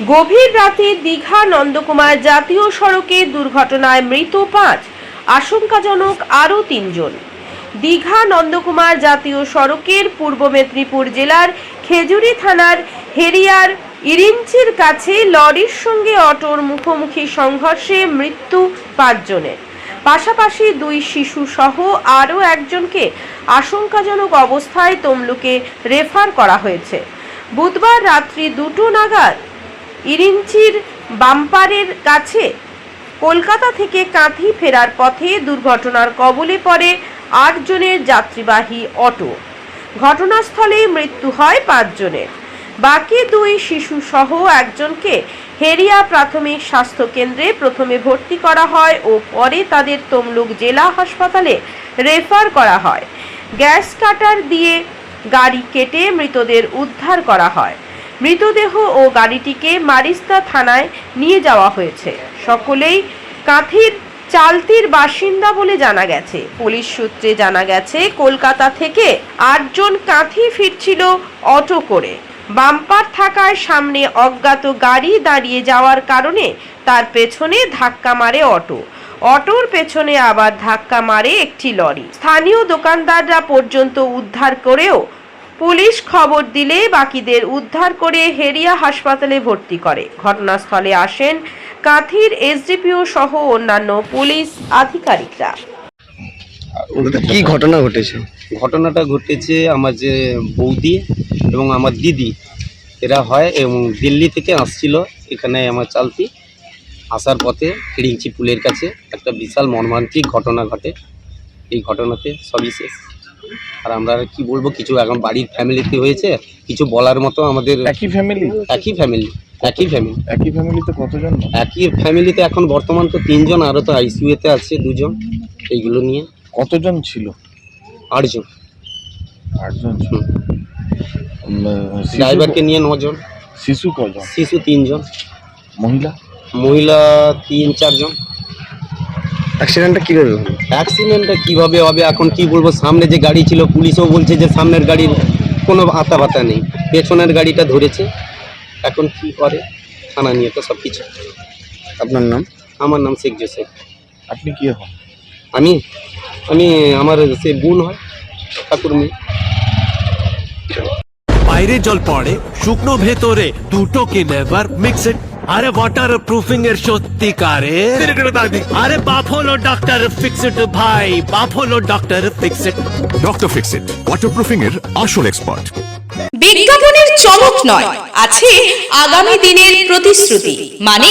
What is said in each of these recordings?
গভীর রাতে দীঘা নন্দকুমার জাতীয় সড়কে দুর্ঘটনায় মৃত পাঁচ, আশঙ্কাজনক আরও তিনজন। দীঘা নন্দকুমার জাতীয় সড়কের পূর্ব মেদিনীপুর জেলার খেজুরি থানার হেরিয়ার ইরিঞ্চির কাছে লরির সঙ্গে অটোর মুখোমুখি সংঘর্ষে মৃত্যু পাঁচজনের। পাশাপাশি দুই শিশু সহ আরও একজনকে আশঙ্কাজনক অবস্থায় তমলুকে রেফার করা হয়েছে। বুধবার রাত্রি দুটো নাগাদ ইরিঞ্চির বাম্পারের কাছে। কলকাতা থেকে কাঁথি ফেরার পথে দুর্ঘটনার কবলে পড়ে আটজনের যাত্রীবাহী অটো। ঘটনাস্থলে মৃত্যু হয় পাঁচজনের বাকি দুই শিশু সহ একজনকে হেরিয়া প্রাথমিক স্বাস্থ্য কেন্দ্রে প্রথমে ভর্তি করা হয় ও পরে তাদের তমলুক জেলা হাসপাতালে রেফার করা হয়। গ্যাস কাটার দিয়ে গাড়ি কেটে মৃতদের উদ্ধার করা হয়। মৃতদেহ ও গাড়িটিকে মারিস্তা থানায় নিয়ে যাওয়া হয়েছে। সকলেই কাঁথির চালতির বাসিন্দা বলে জানা গেছে। পুলিশ সূত্রে জানা গেছে, কলকাতা থেকে আটজন কাঁথি ফিরছিল অটো করে। বাম্পার থাকায় সামনে অজ্ঞাত গাড়ি দাঁড়িয়ে যাওয়ার কারণে তার পেছনে ধাক্কা মারে অটো। অটোর পেছনে আবার ধাক্কা মারে একটি লরি। স্থানীয় দোকানদাররা পর্যন্ত উদ্ধার করেও পুলিশ খবর দিলে বাকিদের উদ্ধার করে হেরিয়া হাসপাতালে ভর্তি করে। ঘটনাস্থলে আসেন কাঁথির এসডিপিও সহ অন্যান্য পুলিশ আধিকারিকরা। কি ঘটনা ঘটেছে? ঘটনাটা ঘটেছে আমার যে বৌদি এবং আমার দিদি। এরা হয় এবং দিল্লি থেকে আসছিল এখানে আমার চালতি। আসার পথে ফিরিংচি পুলের কাছে একটা বিশাল মর্মান্তিক ঘটনা ঘটে। এই ঘটনাতে সবই শেষ। আর আমরা কি বলব কিছু এখন বাড়ির ফ্যামিলিতে হয়েছে কিছু বলার মতো আমাদের একই ফ্যামিলি একই ফ্যামিলি একই ফ্যামিলি একই ফ্যামিলিতে কতজন? একই ফ্যামিলিতে এখন বর্তমান তো তিনজন আরও তো আইসিউতে আছে দুজন এইগুলো নিয়ে। কতজন ছিল? আটজন। আটজন ড্রাইভারকে নিয়ে নজন। শিশু কজন? শিশু তিনজন। মহিলা? মহিলা তিন চারজন। অ্যাক্সিডেন্টটা কীভাবে হলো? অ্যাক্সিডেন্টটা কীভাবে হবে? এখন কি বলব? সামনে যে গাড়ি ছিল পুলিশও বলছে যে সামনের গাড়ির কোনো আতা বাতা নেই। পেছনের গাড়িটা ধরেছে। এখন কি করে? থানা নিয়ে তো সব কিছু আপনার নাম? আমার নাম শেখ জোসেফ। আপনি কি হন? আমি আমি আমার সে বোন হয় ঠাকুর মেয়ে। বাইরে জল পড়ে শুকনো ভেতরে দুটোকে নেভার মিক্স ইট আরে ওয়াটার প্রুফিং এর সত্যিকারে? আরে বাপ হলো ডাক্তার ফিক্সড ভাই বাপ হলো ডাক্তার ফিক্সড ডক্টর ডক্টর ফিক্সিট ওয়াটারপ্রুফিং এর আসল এক্সপার্ট বিজ্ঞাপনের চমক নয় আছে আগামী দিনের প্রতিশ্রুতি মানে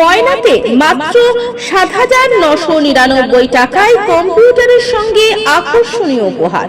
ময়নাতে মাত্র সাত হাজার নশো নিরানব্বই টাকায় কম্পিউটারের সঙ্গে আকর্ষণীয় উপহার।